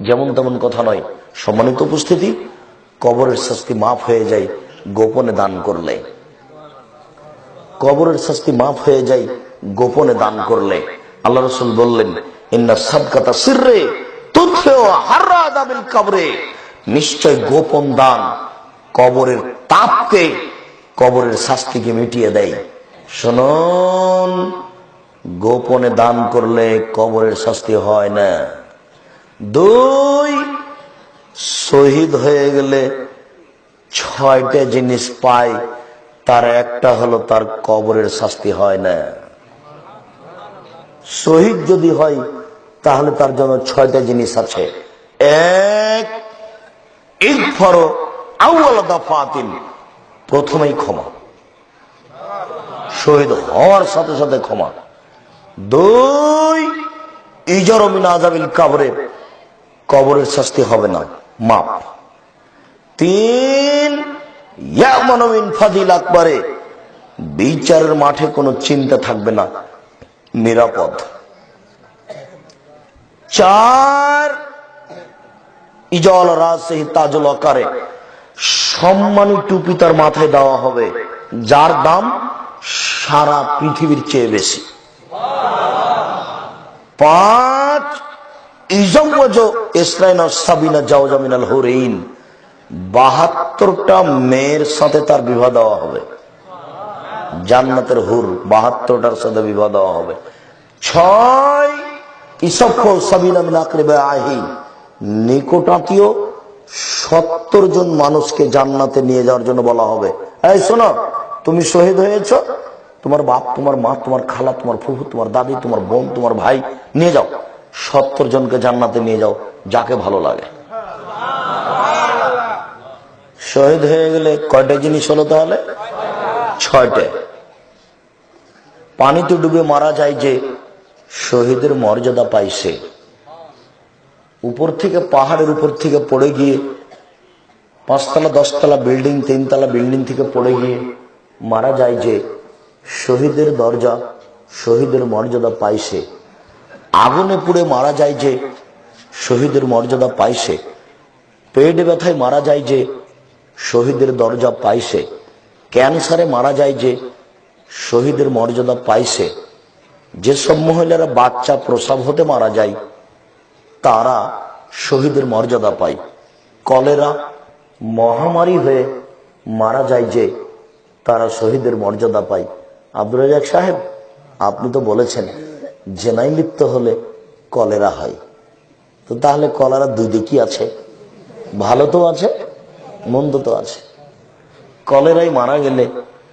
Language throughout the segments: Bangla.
যেমন তেমন কথা নয়। সম্মানিত উপস্থিতি, কবরের শাস্তি মাফ হয়ে যায়, গোপনে দান করলে। কবরের শাস্তি মাফ হয়ে যায়, গোপনে দান করলে। আল্লাহ রসুল বললেন কবরে। নিশ্চয় গোপন দান কবরের তাপকে, কবরের শাস্তিকে মিটিয়ে দেয়। শুনুন, গোপনে দান করলে কবরের শাস্তি হয় না। দুই, শহীদ হয়ে গেলে ছয়টা জিনিস পায়, তার একটা হলো তার কবরের শাস্তি হয় না। শহীদ যদি হয়, তাহলে তার জন্য ছয়টা জিনিস আছে। এক প্রথমেই ক্ষমা। শহীদ হওয়ার সাথে সাথে ক্ষমা। দুই, ইজর মিন আজাবিল কবরে কবরের শাস্তি হবে না। মাপ। তিন ইয়ামানবিন ফাদিল আকবরে। বিচারের মাঠে কোনো চিন্তা থাকবে না। নিরাপদ। চার ইজল রাজশাহী তাজল আকারে। সম্মানী টুপি তার মাথায় দেওয়া হবে, যার দাম সারা পৃথিবীর চেয়ে বেশি। পাঁচ বাহাত্তরটা মেয়ের সাথে তার বিবাহ দেওয়া হবে। জান্নাতের হুর বাহাত্তরটার সাথে বিবাহ দেওয়া হবে। ছয় ইসফ সাবিনা আহি। নিকটাতীয় সত্তর জন মানুষকে জান্নাতে নিয়ে যাওয়ার জন্য বলা হবে। এই শোনো, তুমি শহীদ হয়েছ। তোমার বাপ, তোমার মা, তোমার খালা, তোমার ফুফু, তোমার দাদি, তোমার বোন, তোমার ভাই, নিয়ে যাও। সত্তর জনকে জান্নাতে নিয়ে যাও, যাকে ভালো লাগে। শহীদ হয়ে গেলে কয়টা জিনিস হলো তাহলে? ছয়টা। পানিতে ডুবে মারা যায় যে শহীদের মর্যাদা পাইছে উপর থেকে, পাহাড়ের উপর থেকে পড়ে গিয়ে, পাঁচতলা, দশতলা বিল্ডিং, তিনতলা বিল্ডিং থেকে পড়ে গিয়ে মারা যায় যে শহীদের দরজা, শহীদের মর্যাদা পাইছে আগুনে পুড়ে মারা যায় যে শহীদের মর্যাদা পাইছে। পেট ব্যথায় মারা যায় যে শহীদের দরজা পাইছে। ক্যান্সারে মারা যায় যে শহীদের মর্যাদা পাইছে। যেসব মহিলারা বাচ্চা প্রসব হতে মারা যায়, তারা শহীদের মর্যাদা পায়। কলেরা মহামারী হয়ে মারা যায় যে তারা শহীদের মর্যাদা পায়। আব্দুল সাহেব, আপনি তো বলেছেন। জেনাই লিপ্ত হলে কলেরা হয়। তো তাহলে কলেরা দুই দিকই আছে। ভালো তো আছে, মন্দ তো আছে। কলেরাই মারা গেলে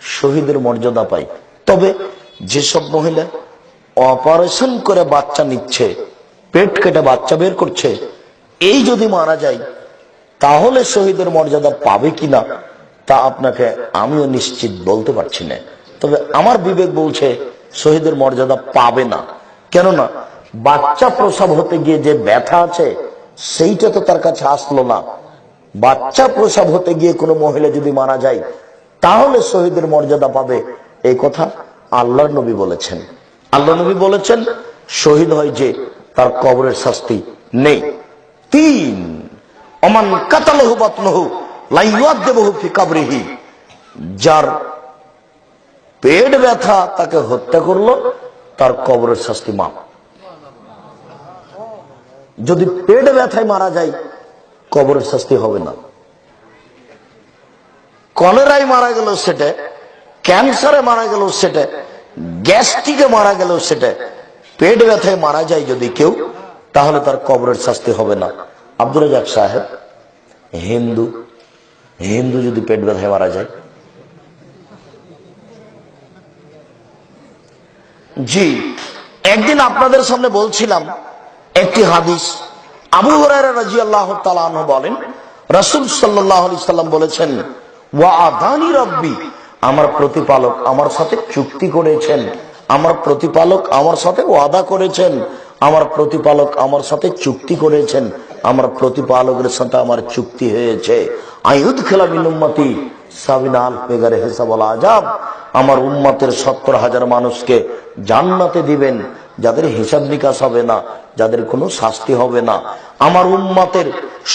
শহীদের মর্যাদা পায়। তবে যেসব মহিলা অপারেশন করে বাচ্চা নিচ্ছে, পেট কেটে বাচ্চা বের করছে, এই যদি মারা যায়, তাহলে শহীদের মর্যাদা পাবে কিনা, তা আপনাকে আমিও নিশ্চিত বলতে পারছি না। তবে আমার বিবেক বলছে, শহীদের মর্যাদা পাবে না। কেননা বাচ্চা প্রসব হতে গিয়ে যে ব্যথা আছে, সেইটা তো তার কাছে আসলো না। বাচ্চা প্রসব হতে গিয়ে কোনো মহিলা যদি মারা যায়, তাহলে শহীদের মর্যাদা পাবে। এই কথা আল্লাহর নবী বলেছেন। আল্লাহ নবী বলেছেন, শহীদ হয় যে তার কবরের শাস্তি নেই। তিন, অমান কাতালহু বাতনহু লাইয়াদেবহু ফি কাবরিহি। যার পেট ব্যথা তাকে হত্যা করল তার কবরের শাস্তি মাপ যদি পেট ব্যথায় মারা যায়, কবরের শাস্তি হবে না। কলেরায় মারা গেল সেটা, ক্যান্সারে মারা গেল সেটা, গ্যাস্ট্রিকে মারা গেল সেটা, পেট ব্যথায় মারা যায় যদি কেউ, তাহলে তার কবরের শাস্তি হবে না। আব্দুল রাজাক সাহেব, হিন্দু হিন্দু যদি পেট ব্যথায় মারা যায় জি, একদিন আপনাদের সামনে বলছিলাম একটি হাদিস। আবু রাজি আল্লাহ বলেন, রাসুল সাল্লাম বলেছেন আমার প্রতিপালক আমার সাথে চুক্তি করেছেন। আমার প্রতিপালক আমার সাথে ওয়াদা করেছেন। আমার প্রতিপালক আমার সাথে চুক্তি করেছেন। আমার প্রতিপালকের সাথে আমার চুক্তি হয়েছে। আয়ুদ খেলা বিনুম্মতি আমার উম্মতের সত্তর হাজার মানুষকে জান্নাতে দিবেন, যাদের হিসাব নিকাশ হবে না, যাদের কোনো শাস্তি হবে না। আমার উম্মতের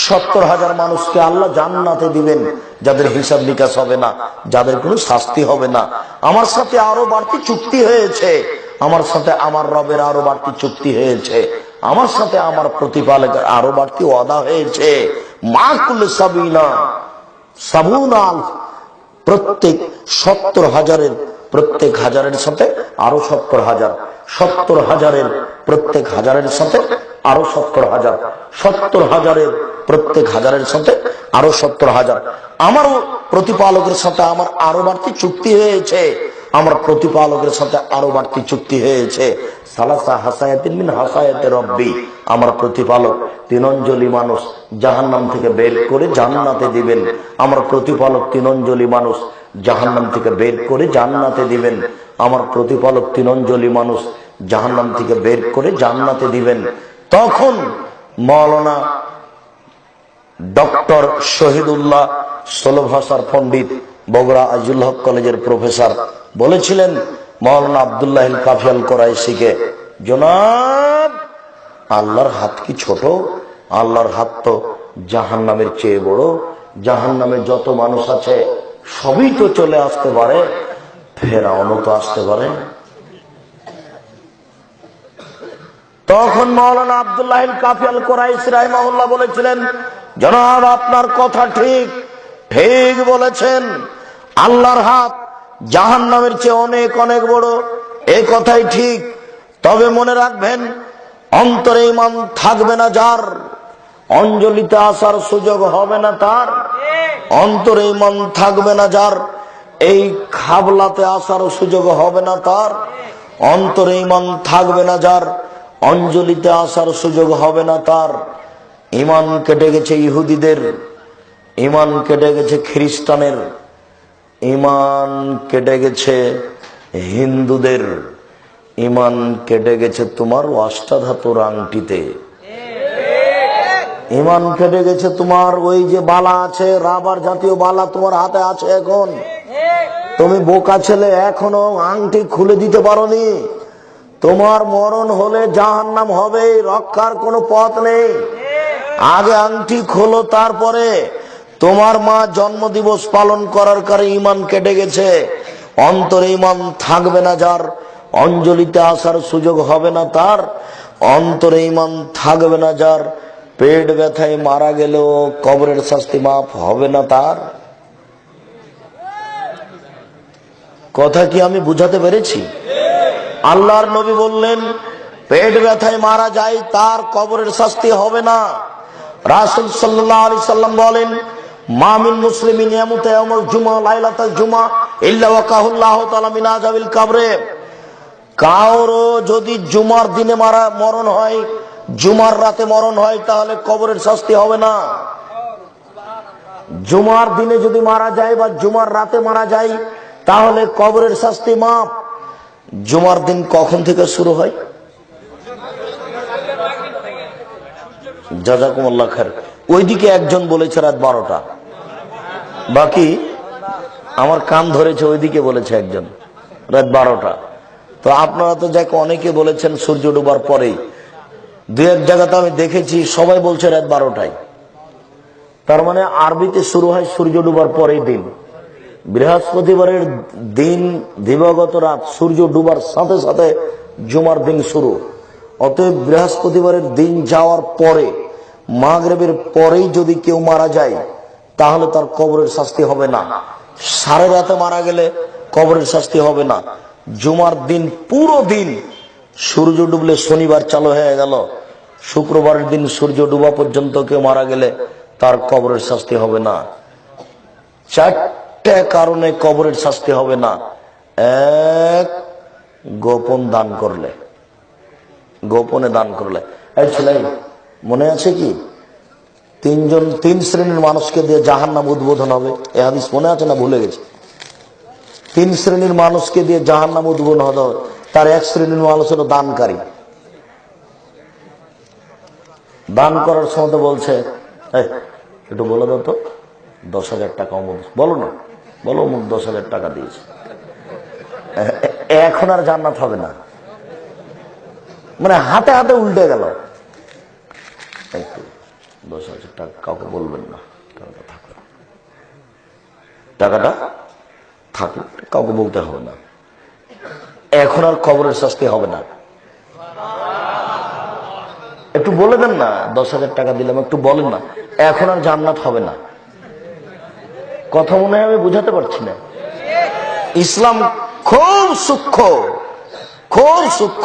সত্তর হাজার মানুষকে আল্লাহ জান্নাতে দিবেন, যাদের হিসাব নিকাশ হবে না, যাদের কোনো শাস্তি হবে না। আমার সাথে আরও বাড়তি চুক্তি হয়েছে। আমার সাথে আমার রবের আরও বাড়তি চুক্তি হয়েছে। আমার সাথে আমার প্রতিপালকের আরও বাড়তি ওয়াদা হয়েছে। মা কুল সাবিনা, সাবুনাল প্রত্যেক সত্তর হাজারের, প্রত্যেক হাজারের সাথে আরও সত্তর হাজার। সত্তর হাজারের, প্রত্যেক হাজারের সাথে আরও সত্তর হাজার। সত্তর হাজারের, প্রত্যেক হাজারের সাথে আরও সত্তর হাজার। আমারও প্রতিপালকের সাথে আমার আরও বাড়তি চুক্তি হয়েছে। আমার প্রতিপালকের সাথে আরও বাড়তি চুক্তি হয়েছে। আমার প্রতিপালক, তিনঞ্জলি মানুষ জাহান্নাম থেকে বের করে জান্নাতে দিবেন। আমার প্রতিপালক, তিনঞ্জলি মানুষ জাহান্নাম থেকে বের করে জান্নাতে দিবেন। আমার প্রতিপালক, তিনঞ্জলি মানুষ জাহান্নাম থেকে বের করে জান্নাতে দিবেন। তখন মৌলানা ডক্টর শহীদুল্লাহ ষোলো ভাষার পণ্ডিত বগুড়া আজিল হক কলেজের প্রফেসর বলেছিলেন মৌলানা আবদুল্লাহ কাফিয়াল করাই শিখে জনাব, আল্লাহর হাত কি ছোট? আল্লাহর হাত তো জাহান নামের চেয়ে বড়। জাহান নামে যত মানুষ আছে, সবই তো চলে আসতে পারে। ফেরাউনও তো আসতে পারে। তখন মৌলানা আবদুল্লাহ কাফিয়াল কোরাইশ রাহিমাহুল্লাহ বলেছিলেন, জনাব, আপনার কথা ঠিক। ঠিক বলেছেন। আল্লাহর হাত জাহান নামের চেয়ে অনেক অনেক বড়। এ কথাই ঠিক। তবে মনে রাখবেন, অন্তরে ইমান থাকবে না যার, অঞ্জলিতে আসার সুযোগ হবে না তার, অন্তরে ইমান থাকবে না যার, এই খাবলাতে আসার সুযোগ হবে না তার, অন্তরে ইমান থাকবে না যার, অঞ্জলিতে আসার সুযোগ হবে না তার। ইমান কেটে গেছে ইহুদিদের ইমান কেটে গেছে খ্রিস্টানের। ইমান কেটে গেছে হিন্দুদের। ইমান কেটে গেছে তোমার অষ্টাধাতুর আংটিতে ইমান কেটে গেছে তোমার ওই যে বালা আছে, রাবার জাতীয় বালা তোমার হাতে আছে এখন। তুমি বোকা ছেলে, এখনও আংটি খুলে দিতে পারোনি। তোমার মরণ হলে জাহান নাম হবে রক্ষার কোনো পথ নেই। আগে আংটি খোলো, তারপরে তোমার মা জন্ম দিবস পালন করার কারে ইমান কেটে গেছে। অন্তরে ইমান থাকবে না যার, অঞ্জলিতে আসার সুযোগ হবে না তার, অন্তরে ইমান থাকবে না যার। পেট ব্যথায় মারা গেলেও কবরের শাস্তি মাফ হবে না তার। কথা কি আমি বুঝাতে পেরেছি? আল্লাহর নবী বললেন, পেট ব্যথায় মারা যায়, তার কবরের শাস্তি হবে না। রাসুল সাল্লাহ আলি সাল্লাম বলেন মামিন মুসলিমিন ইয়ামুতে ইয়াউমুল জুমা, লাইলাতাল জুমা, ইল্লা ওয়াকাহুল্লাহু তাআলা মিন আযাবিল কবরে। কারও যদি জুমার দিনে মারা মরণ হয়, জুমার রাতে মরণ হয়, তাহলে কবরের শাস্তি হবে না। জুমার দিনে যদি মারা যায় বা জুমার রাতে মারা যায়, তাহলে কবরের শাস্তি মাপ জুমার দিন কখন থেকে শুরু হয়? জাজাকুমুল্লাহ খের ওইদিকে একজন বলেছে রাত বারোটা। বাকি আমার কান ধরেছে ওইদিকে বলেছে একজন, রাত বারোটা। তো আপনারা তো যাকে অনেকে বলেছেন সূর্য ডুবার পরেই, দু এক জায়গাতে আমি দেখেছি, সবাই বলছে রাত বারোটায়। তার মানে আরবিতে শুরু হয় সূর্য ডুবার পরেই দিন। বৃহস্পতিবারের দিন, দিবাগত রাত সূর্য ডুবার সাথে সাথে জুমার দিন শুরু। অতএব বৃহস্পতিবারের দিন যাওয়ার পরে, মাগরেবের পরেই যদি কেউ মারা যায় তাহলে তার কবরের শাস্তি হবে না। সাড়ে রাতে মারা গেলে কবরের শাস্তি হবে না। জুমার দিন পুরো দিন সূর্য ডুবলে শনিবার চালু হয়ে গেল। শুক্রবারের দিন সূর্য ডুবা পর্যন্ত কেউ মারা গেলে তার কবরের শাস্তি হবে না। চারটে কারণে কবরের শাস্তি হবে না। এক, গোপন দান করলে। গোপনে দান করলে। এই ছেলে, মনে আছে কি? তিনজন তিন শ্রেণির মানুষকে দিয়ে জাহান নাম উদ্বোধন হবে। এ হাদিস মনে আছে না ভুলে গেছে? তিন শ্রেণির মানুষকে দিয়ে জাহান নাম উদ্বোধন হবে। তার এক শ্রেণির মানুষ হলো দানকারী। দান করার সময় তো বলছে "এই, একটু বলে দাও তো দশ হাজার টাকা অমুক বলো না বলো অমুক দশ হাজার টাকা দিয়েছে। এখন আর জান্নাত হবে না। মানে হাতে হাতে উল্টে গেল। একটু দশ হাজার টাকা কাউকে বলবেন না, টাকাটা থাকবে। টাকাটা থাকবে কাউকে বলতে হবে না। এখন আর কবরের শাস্তি হবে না। একটু বলে দেন না, দশ হাজার টাকা দিলাম, একটু বলেন না। এখন আর জান্নাত হবে না। কথা মনে হয় আমি বুঝাতে পারছি না। ইসলাম খুব সূক্ষ্ম খুব সূক্ষ্ম।